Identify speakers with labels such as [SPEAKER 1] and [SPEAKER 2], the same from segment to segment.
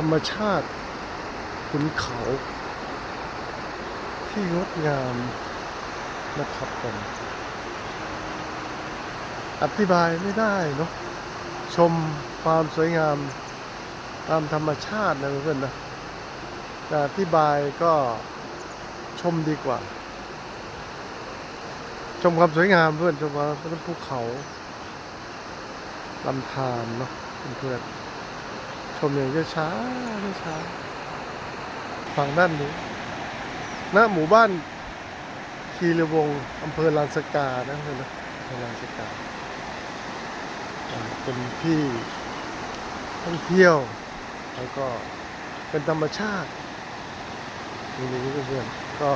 [SPEAKER 1] รรมชาติขุนเขา ที่งดงามนะครับผมอธิบายไม่ได้เนาะชมความสวยงามตามธรรมชาตินะเพื่อนนะแต่อธิบายก็ชมดีกว่า ชมความสวยงามเพื่อนชมความภูเขาลำธารเนาะเพื่อนๆ ชมอย่างช้าๆช้าๆฝั่งด้านนี้ณหมู่บ้านคีรีวงอำเภอลานสกานะเพื่อนนะอำเภอลานสกา เป็นที่ท่องเที่ยว แล้วก็เป็นธรรมชาตินี่นี่เพื่อนก็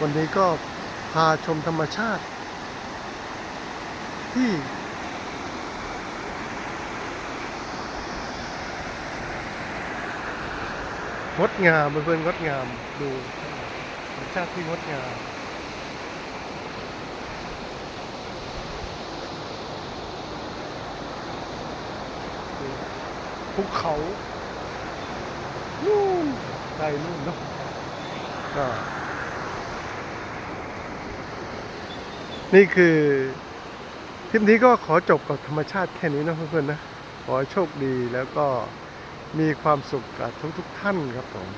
[SPEAKER 1] วันนี้ก็พาชมธรรมชาติ ที่ งดงามเพื่อนๆงดงามดูธรรมชาติที่งดงามภูเขานู่นไกลนู่นเนาะก็นี่คือทริปนี้ก็ขอจบกับธรรมชาติแค่นี้นะเพื่อนๆนะ ขอโชคดีแล้วก็ มีความสุขกับทุกๆท่านครับผม